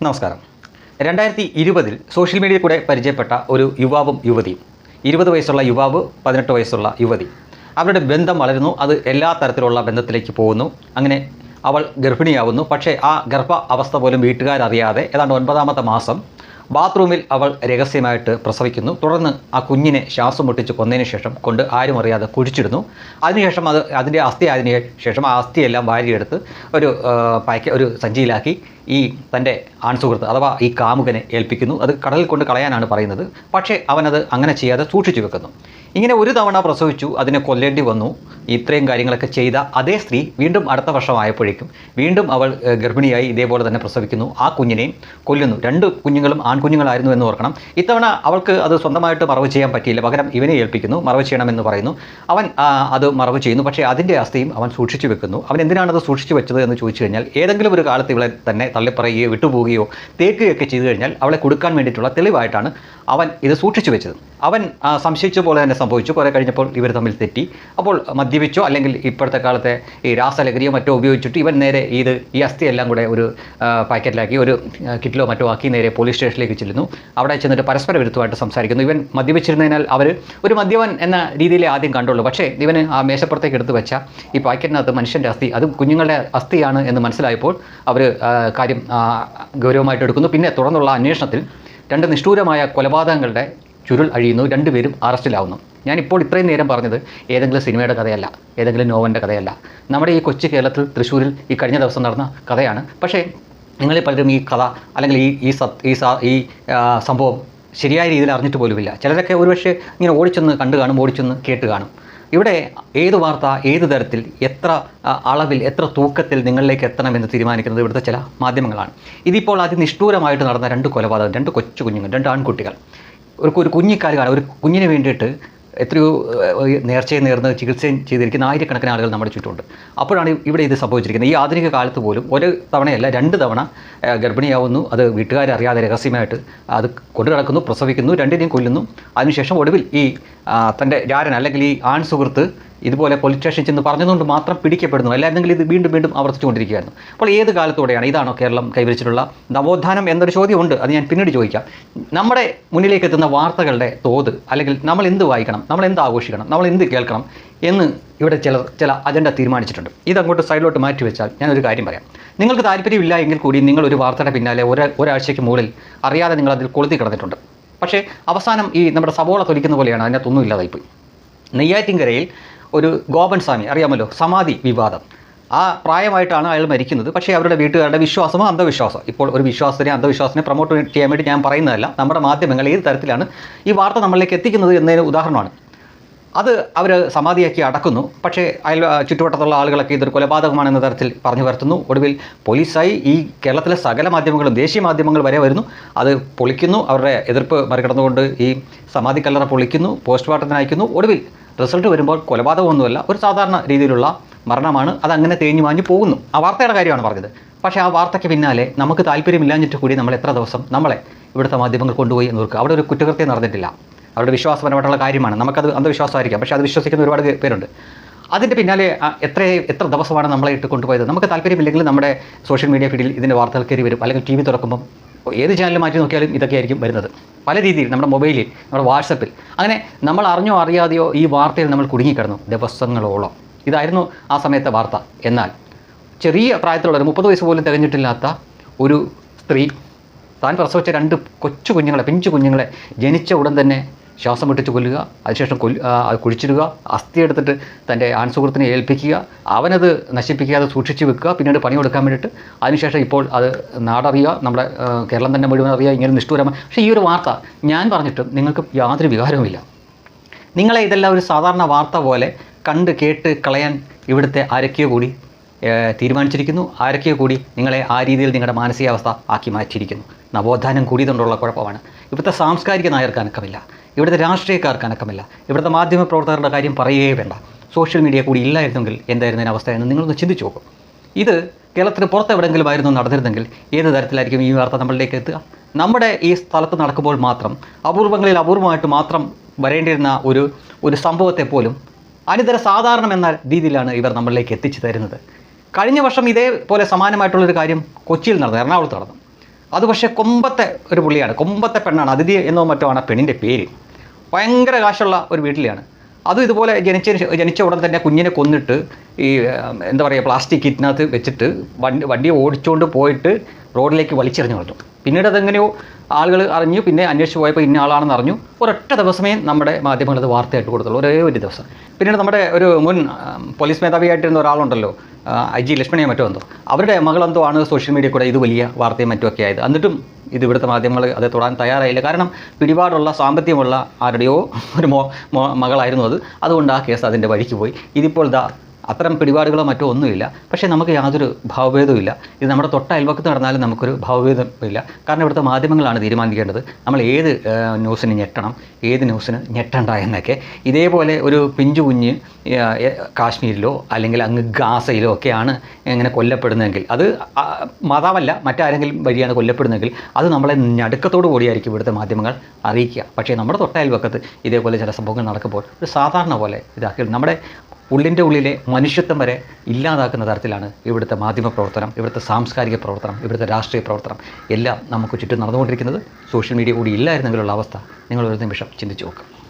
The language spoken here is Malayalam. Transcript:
നമസ്കാരം. രണ്ടായിരത്തി ഇരുപതിൽ സോഷ്യൽ മീഡിയയിൽ കൂടെ പരിചയപ്പെട്ട ഒരു യുവാവും യുവതിയും ഇരുപത് വയസ്സുള്ള യുവാവ് പതിനെട്ട് വയസ്സുള്ള യുവതി. അവരുടെ ബന്ധം വളരുന്നു അത് എല്ലാ തരത്തിലുള്ള ബന്ധത്തിലേക്ക് പോകുന്നു. അങ്ങനെ അവൾ ഗർഭിണിയാവുന്നു പക്ഷേ ആ ഗർഭ അവസ്ഥ പോലും വീട്ടുകാരറിയാതെ ഏതാണ്ട് ഒൻപതാമത്തെ മാസം ബാത്റൂമിൽ അവൾ രഹസ്യമായിട്ട് പ്രസവിക്കുന്നു. തുടർന്ന് ആ കുഞ്ഞിനെ ശ്വാസം മുട്ടിച്ച് കൊന്നതിന് ശേഷം കൊണ്ട് ആരും അറിയാതെ കുഴിച്ചിടുന്നു. അതിനുശേഷം അത് അതിന്റെ അസ്ഥി ആയതിനു ശേഷം ആ അസ്ഥിയെല്ലാം വാരിയെടുത്ത് ഒരു ആ, ഒരു സഞ്ചിയിലാക്കി ഈ തന്റെ ആൺസുഹൃത്ത് അഥവാ ഈ കാമുകനെ ഏൽപ്പിക്കുന്നു. അത് കടലിൽ കൊണ്ട് കളയാനാണ് പറയുന്നത്. പക്ഷേ അവനത് അങ്ങനെ ചെയ്യാതെ സൂക്ഷിച്ചു വെക്കുന്നു. ഇങ്ങനെ ഒരു തവണ പ്രസവിച്ചു അതിനെ കൊല്ലേണ്ടി വന്നു. ഇത്രയും കാര്യങ്ങളൊക്കെ ചെയ്ത അതേ സ്ത്രീ വീണ്ടും അടുത്ത വർഷമായപ്പോഴേക്കും വീണ്ടും അവൾ ഗർഭിണിയായി ഇതേപോലെ തന്നെ പ്രസവിക്കുന്നു. ആ കുഞ്ഞിനെയും കൊല്ലുന്നു. രണ്ട് കുഞ്ഞുങ്ങളും ആൺകുഞ്ഞുങ്ങളായിരുന്നു എന്ന് ഓർക്കണം. ഇത്തവണ അവൾക്ക് അത് സ്വന്തമായിട്ട് മറവ് ചെയ്യാൻ പറ്റിയില്ല. പകരം ഇവനെ ഏൽപ്പിക്കുന്നു മറവ് ചെയ്യണമെന്ന് പറയുന്നു. അവൻ അത് മറവ് ചെയ്യുന്നു. പക്ഷേ അതിന്റെ അസ്ഥിയും അവൻ സൂക്ഷിച്ചു വെക്കുന്നു. അവൻ എന്തിനാണ് അത് സൂക്ഷിച്ചു വെച്ചത് എന്ന് ചോദിച്ചു കഴിഞ്ഞാൽ ഏതെങ്കിലും ഒരു കാലത്ത് ഇവളെ തന്നെ തള്ളിപ്പറയുകയോ വിട്ടുപോവുകയോ തേക്കുകയൊക്കെ ചെയ്തു കഴിഞ്ഞാൽ അവളെ കൊടുക്കാൻ വേണ്ടിയിട്ടുള്ള തെളിവായിട്ടാണ് അവൻ ഇത് സൂക്ഷിച്ചു വെച്ചത്. അവൻ സംശയിച്ച പോലെ തന്നെ സംഭവിച്ചു. കുറേ കഴിഞ്ഞപ്പോൾ ഇവർ തമ്മിൽ തെറ്റി. അപ്പോൾ മദ്യപിച്ചോ അല്ലെങ്കിൽ ഇപ്പോഴത്തെ കാലത്തെ ഈ രാസലഹരിയോ മറ്റോ ഉപയോഗിച്ചിട്ട് ഇവൻ നേരെ ഇത് ഈ അസ്ഥിയെല്ലാം കൂടെ ഒരു പാക്കറ്റിലാക്കി ഒരു കിറ്റിലോ മറ്റോ ആക്കി നേരെ പോലീസ് സ്റ്റേഷനിലേക്ക് ചെല്ലുന്നു. അവിടെ ചെന്നിട്ട് പരസ്പര വിരുദ്ധമായിട്ട് സംസാരിക്കുന്നു. ഇവൻ മദ്യപിച്ചിരുന്നതിനാൽ അവർ ഒരു മദ്യവൻ എന്ന രീതിയിലേ ആദ്യം കണ്ടുള്ളൂ. പക്ഷേ ഇവന് ആ മേശപ്പുറത്തേക്ക് എടുത്തു വെച്ച ഈ പാക്കറ്റിനകത്ത് മനുഷ്യന്റെ അസ്ഥി അത് കുഞ്ഞുങ്ങളുടെ അസ്ഥിയാണ് എന്ന് മനസ്സിലായപ്പോൾ അവർ കാര്യം ഗൗരവമായിട്ട് എടുക്കുന്നു. പിന്നെ തുടർന്നുള്ള അന്വേഷണത്തിൽ രണ്ട് നിഷ്ഠൂരമായ കൊലപാതകങ്ങളുടെ ചുരുൾ അഴിയുന്നു. രണ്ടുപേരും അറസ്റ്റിലാവുന്നു. ഞാനിപ്പോൾ ഇത്രയും നേരം പറഞ്ഞത് ഏതെങ്കിലും സിനിമയുടെ കഥയല്ല ഏതെങ്കിലും നോവലിന്റെ കഥയല്ല. നമ്മുടെ ഈ കൊച്ചു കേരളത്തിൽ തൃശ്ശൂരിൽ ഈ കഴിഞ്ഞ ദിവസം നടന്ന കഥയാണ്. പക്ഷേ നിങ്ങളിൽ പലരും ഈ കഥ അല്ലെങ്കിൽ ഈ ഈ സത് ഈ ഈ സംഭവം ശരിയായ രീതിയിൽ അറിഞ്ഞിട്ട് പോലുമില്ല. ചിലരൊക്കെ ഒരുപക്ഷെ ഇങ്ങനെ ഓടിച്ചെന്ന് കണ്ടു കാണും ഓടിച്ചെന്ന് കേട്ട് കാണും. ഇവിടെ ഏത് വാർത്ത ഏത് തരത്തിൽ എത്ര അളവിൽ എത്ര തൂക്കത്തിൽ നിങ്ങളിലേക്ക് എത്തണമെന്ന് തീരുമാനിക്കുന്നത് ഇവിടുത്തെ ചില മാധ്യമങ്ങളാണ്. ഇതിപ്പോൾ അതിനിഷ്ഠൂരമായിട്ട് നടന്ന രണ്ട് കൊലപാതകം രണ്ട് കൊച്ചു കുഞ്ഞുങ്ങൾ രണ്ട് ആൺകുട്ടികൾ. ഒരു ഒരു കുഞ്ഞിക്കാൽ ഒരു കുഞ്ഞിന് വേണ്ടിയിട്ട് എത്രയോ നേർച്ചയെ നേർന്ന് ചികിത്സയും ചെയ്തിരിക്കുന്ന ആയിരക്കണക്കിന് ആളുകൾ നമ്മുടെ ചുറ്റുമുണ്ട്. അപ്പോഴാണ് ഇവിടെ ഇത് സംഭവിച്ചിരിക്കുന്നത്. ഈ ആധുനിക കാലത്ത് പോലും ഒരു തവണയല്ല രണ്ട് തവണ ഗർഭിണിയാവുന്നു. അത് വീട്ടുകാരറിയാതെ രഹസ്യമായിട്ട് അത് കൊണ്ടു നടക്കുന്നു പ്രസവിക്കുന്നു രണ്ടിനെയും കൊല്ലുന്നു. അതിനുശേഷം ഒടുവിൽ ഈ തന്റെ ജാരൻ അല്ലെങ്കിൽ ഈ ആൺ സുഹൃത്ത് ഇതുപോലെ പോലീസ് സ്റ്റേഷനിൽ ചെന്ന് പറഞ്ഞതുകൊണ്ട് മാത്രം പിടിക്കപ്പെടുന്നു. അല്ലായിരുന്നെങ്കിൽ ഇത് വീണ്ടും വീണ്ടും ആവർത്തിച്ചുകൊണ്ടിരിക്കുകയായിരുന്നു. അപ്പോൾ ഏത് കാലത്തോടെയാണ് ഇതാണോ കേരളം കൈവരിച്ചിട്ടുള്ള നവോത്ഥാനം എന്നൊരു ചോദ്യമുണ്ട് അത് ഞാൻ പിന്നീട് ചോദിക്കാം. നമ്മുടെ മുന്നിലേക്ക് എത്തുന്ന വാർത്തകളുടെ തോത് അല്ലെങ്കിൽ നമ്മൾ എന്ത് വായിക്കണം നമ്മൾ എന്ത് ആഘോഷിക്കണം നമ്മൾ എന്ത് കേൾക്കണം എന്ന് ഇവിടെ ചില ചില അജണ്ട തീരുമാനിച്ചിട്ടുണ്ട്. ഇതങ്ങോട്ട് സൈഡിലോട്ട് മാറ്റി വെച്ചാൽ ഞാനൊരു കാര്യം പറയാം. നിങ്ങൾക്ക് താല്പര്യമില്ല എങ്കിൽ കൂടി നിങ്ങൾ ഒരു വാർത്തയുടെ പിന്നാലെ ഒരാ ഒരാഴ്ചയ്ക്ക് മുകളിൽ അറിയാതെ നിങ്ങൾ അതിൽ കൊളുത്തി കിടന്നിട്ടുണ്ട്. പക്ഷേ അവസാനം ഈ നമ്മുടെ സബോള തൊലിക്കുന്ന പോലെയാണ് അതിനകത്തൊന്നും ഇല്ലാതായിപ്പോയി. നെയ്യാറ്റിൻകരയിൽ ഒരു ഗോപൻ സ്വാമി അറിയാമല്ലോ സമാധി വിവാദം. ആ പ്രായമായിട്ടാണ് അയാൾ മരിക്കുന്നത്. പക്ഷേ അവരുടെ വീട്ടുകാരുടെ വിശ്വാസമോ അന്ധവിശ്വാസം ഇപ്പോൾ ഒരു വിശ്വാസത്തിനെ അന്ധവിശ്വാസത്തിനെ പ്രൊമോട്ട് ചെയ്യാൻ വേണ്ടി ഞാൻ പറയുന്നതല്ല. നമ്മുടെ മാധ്യമങ്ങൾ ഏത് തരത്തിലാണ് ഈ വാർത്ത നമ്മളിലേക്ക് എത്തിക്കുന്നത് എന്നതിന് ഉദാഹരണമാണ്. അത് അവർ സമാധിയാക്കി അടക്കുന്നു. പക്ഷേ അയാൾ ചുറ്റുവട്ടത്തുള്ള ആളുകളൊക്കെ ഇതൊരു കൊലപാതകമാണെന്ന തരത്തിൽ പറഞ്ഞു വരുത്തുന്നു. ഒടുവിൽ പോലീസായി ഈ കേരളത്തിലെ സകല മാധ്യമങ്ങളും ദേശീയ മാധ്യമങ്ങൾ വരെ വരുന്നു. അത് പൊളിക്കുന്നു. അവരുടെ എതിർപ്പ് മറികടന്നുകൊണ്ട് ഈ സമാധി കല്ലറ പൊളിക്കുന്നു. പോസ്റ്റ്മോർട്ടത്തിന് അയക്കുന്നു. ഒടുവിൽ റിസൾട്ട് വരുമ്പോൾ കൊലപാതകമൊന്നുമല്ല ഒരു സാധാരണ രീതിയിലുള്ള മരണമാണ് അതങ്ങനെ തേഞ്ഞു മാഞ്ഞു പോകുന്നു. ആ വാർത്തയുടെ കാര്യമാണ് പറഞ്ഞത്. പക്ഷേ ആ വാർത്തയ്ക്ക് പിന്നാലെ നമുക്ക് താല്പര്യമില്ലാഞ്ഞിട്ട് കൂടി നമ്മൾ എത്ര ദിവസം നമ്മളെ ഇവിടുത്തെ മാധ്യമങ്ങൾ കൊണ്ടുപോയി എന്ന് നോക്കുക അവിടെ ഒരു കുറ്റകൃത്യം നടന്നിട്ടില്ല. അവരുടെ വിശ്വാസപരമായിട്ടുള്ള കാര്യമാണ്. നമുക്കത് അന്ധവിശ്വാസമായിരിക്കാം. പക്ഷേ അത് വിശ്വസിക്കുന്ന ഒരുപാട് പേരുണ്ട്. അതിന്റെ പിന്നാലെ എത്ര എത്ര ദിവസമാണ് നമ്മളെ ഇട്ട് കൊണ്ടുപോയത്? നമുക്ക് താല്പര്യമില്ലെങ്കിൽ നമ്മുടെ സോഷ്യൽ മീഡിയ ഫീഡിൽ ഇതിന്റെ വാർത്തകൾ കയറി വരും. അല്ലെങ്കിൽ ടി വി തുറക്കുമ്പം ഏത് ചാനൽ മാറ്റി നോക്കിയാലും ഇതൊക്കെ ആയിരിക്കും വരുന്നത്. പല രീതിയിൽ നമ്മുടെ മൊബൈലിൽ നമ്മുടെ വാട്സപ്പിൽ അങ്ങനെ നമ്മൾ അറിഞ്ഞോ അറിയാതെയോ ഈ വാർത്തയിൽ നമ്മൾ കുടുങ്ങിക്കിടന്നു ദിവസങ്ങളോളം. ഇതായിരുന്നു ആ സമയത്തെ വാർത്ത. എന്നാൽ ചെറിയ പ്രായത്തിലുള്ള ഒരു മുപ്പത് വയസ്സ് പോലും തികഞ്ഞിട്ടില്ലാത്ത ഒരു സ്ത്രീ താൻ പ്രസവിച്ച രണ്ട് കൊച്ചു കുഞ്ഞുങ്ങളെ പിഞ്ചു കുഞ്ഞുങ്ങളെ ജനിച്ച ഉടൻ തന്നെ ശ്വാസം വിട്ടിച്ച് കൊല്ലുക അതിനുശേഷം അത് കുഴിച്ചിടുക അസ്ഥി എടുത്തിട്ട് തന്റെ ആൺസുഹൃത്തിനെ ഏൽപ്പിക്കുക അവനത് നശിപ്പിക്കാതെ സൂക്ഷിച്ച് വെക്കുക പിന്നീട് പണി കൊടുക്കാൻ വേണ്ടിയിട്ട്. അതിനുശേഷം ഇപ്പോൾ അത് നാടറിയുക നമ്മുടെ കേരളം തന്നെ മുഴുവൻ അറിയുക ഇങ്ങനെ നിഷ്ഠൂരമായി പക്ഷേ ഈ ഒരു വാർത്ത ഞാൻ പറഞ്ഞിട്ടും നിങ്ങൾക്ക് യാതൊരു വികാരവുമില്ല. നിങ്ങളെ ഇതെല്ലാം ഒരു സാധാരണ വാർത്ത പോലെ കണ്ട് കേട്ട് കളയാൻ ഇവിടുത്തെ ആരൊക്കെയോ കൂടി തീരുമാനിച്ചിരിക്കുന്നു. ആരൊക്കെയോ കൂടി നിങ്ങളെ ആ രീതിയിൽ നിങ്ങളുടെ മാനസികാവസ്ഥ ആക്കി മാറ്റിയിരിക്കുന്നു. നവോത്ഥാനം കൂടിയതുകൊണ്ടുള്ള കുഴപ്പമാണ്. ഇവിടുത്തെ സാംസ്കാരിക നായർക്ക് അനക്കമില്ല ഇവിടുത്തെ രാഷ്ട്രീയക്കാർക്ക് അനക്കമില്ല ഇവിടുത്തെ മാധ്യമ പ്രവർത്തകരുടെ കാര്യം പറയുകയേ വേണ്ട. സോഷ്യൽ മീഡിയ കൂടി ഇല്ലായിരുന്നെങ്കിൽ എന്തായിരുന്നു അവസ്ഥ എന്ന് നിങ്ങളൊന്ന് ചിന്തിച്ചു നോക്കും. ഇത് കേരളത്തിന് പുറത്തെവിടെങ്കിലും ആയിരുന്നു നടന്നിരുന്നെങ്കിൽ ഏത് തരത്തിലായിരിക്കും ഈ വാർത്ത നമ്മളിലേക്ക് എത്തുക? നമ്മുടെ ഈ സ്ഥലത്ത് നടക്കുമ്പോൾ മാത്രം അപൂർവങ്ങളിൽ അപൂർവമായിട്ട് മാത്രം വരേണ്ടിയിരുന്ന ഒരു ഒരു സംഭവത്തെ പോലും അനിതര സാധാരണം എന്ന രീതിയിലാണ് ഇവർ നമ്മളിലേക്ക് എത്തിച്ചു തരുന്നത്. കഴിഞ്ഞ വർഷം ഇതേപോലെ സമാനമായിട്ടുള്ളൊരു കാര്യം കൊച്ചിയിൽ നടന്നു എറണാകുളത്ത് നടന്നു. അത് പക്ഷേ കൊമ്പത്തെ ഒരു പുള്ളിയാണ്. കൊമ്പത്തെ പെണ്ണാണ് അതിഥി എന്നോ മറ്റോ ആണ് പെണ്ണിന്റെ പേര്. ഭയങ്കര കാശുള്ള ഒരു വീട്ടിലെയാണ്. അതും ഇതുപോലെ ജനിച്ച ജനിച്ച ഉടൻ തന്നെ കുഞ്ഞിനെ കൊന്നിട്ട് ഈ എന്താ പറയുക പ്ലാസ്റ്റിക് കിറ്റിനകത്ത് വെച്ചിട്ട് വണ്ടി വണ്ടി ഓടിച്ചുകൊണ്ട് പോയിട്ട് റോഡിലേക്ക് വലിച്ചെറിഞ്ഞു കളഞ്ഞു. പിന്നീട് അതെങ്ങനെയോ ആളുകൾ അറിഞ്ഞു പിന്നെ അന്വേഷിച്ച് പോയപ്പോൾ ഇന്ന ആളാണെന്ന് അറിഞ്ഞു. ഒരൊറ്റ ദിവസമേ നമ്മുടെ മാധ്യമങ്ങൾ അത് വാർത്തയായിട്ട് കൊടുത്തുള്ളൂ. ഒരേ ഒരു ദിവസം. പിന്നീട് നമ്മുടെ ഒരു മുൻ പോലീസ് മേധാവിയായിട്ടിരുന്ന ഒരാളുണ്ടല്ലോ ഐ ജി ലക്ഷ്മണിയോ മറ്റോ എന്തോ. അവരുടെ മകളെന്തോ ആണ് സോഷ്യൽ മീഡിയ കൂടെ ഇത് വലിയ വാർത്തയും മറ്റുമൊക്കെ ആയത്. എന്നിട്ടും ഇത് ഇവിടുത്തെ മാധ്യമങ്ങൾ അത് തൊടാൻ തയ്യാറായില്ല. കാരണം പിടിപാടുള്ള സാമ്പത്തികമുള്ള ആരുടെയോ ഒരു മോ- മകളായിരുന്നു അത്. അതുകൊണ്ട് ആ കേസ് അതിന്റെ വഴിക്ക് പോയി. ഇതിപ്പോൾ ദാ അത്തരം പിടിപാടുകളോ മറ്റോ ഒന്നുമില്ല. പക്ഷേ നമുക്ക് യാതൊരു ഭാവഭേദവും ഇല്ല. ഇത് നമ്മുടെ തൊട്ട അയൽവക്കത്ത് നടന്നാലും നമുക്കൊരു ഭാവഭേദം ഇല്ല. കാരണം ഇവിടുത്തെ മാധ്യമങ്ങളാണ് തീരുമാനിക്കേണ്ടത്. നമ്മൾ ഏത് ന്യൂസിന് ഞെട്ടണം ഏത് ന്യൂസിന് ഞെട്ടണ്ട എന്നൊക്കെ. ഇതേപോലെ ഒരു പിഞ്ചു കുഞ്ഞ് കാശ്മീരിലോ അല്ലെങ്കിൽ അങ്ങ് ഗാസയിലോ ഒക്കെയാണ് ഇങ്ങനെ കൊല്ലപ്പെടുന്നതെങ്കിൽ അത് മതാവല്ല മറ്റാരെങ്കിലും വഴിയാണ് കൊല്ലപ്പെടുന്നതെങ്കിൽ അത് നമ്മളെ ഞടുക്കത്തോടു കൂടിയായിരിക്കും ഇവിടുത്തെ മാധ്യമങ്ങൾ അറിയിക്കുക. പക്ഷേ നമ്മുടെ തൊട്ടയൽവക്കത്ത് ഇതേപോലെ ചില സംഭവങ്ങൾ നടക്കുമ്പോൾ ഒരു സാധാരണ പോലെ ഇതാക്കി നമ്മുടെ ഉള്ളിന്റെ ഉള്ളിലെ മനുഷ്യത്വം വരെ ഇല്ലാതാക്കുന്ന തരത്തിലാണ് ഇവിടുത്തെ മാധ്യമ പ്രവർത്തനം ഇവിടുത്തെ സാംസ്കാരിക പ്രവർത്തനം ഇവിടുത്തെ രാഷ്ട്രീയ പ്രവർത്തനം. എല്ലാം നമുക്ക് ചുറ്റും നടന്നുകൊണ്ടിരിക്കുന്നത്. സോഷ്യൽ മീഡിയ കൂടി ഇല്ലായിരുന്നെങ്കിലുള്ള അവസ്ഥ നിങ്ങൾ ഒരു നിമിഷം ചിന്തിച്ചു നോക്കുക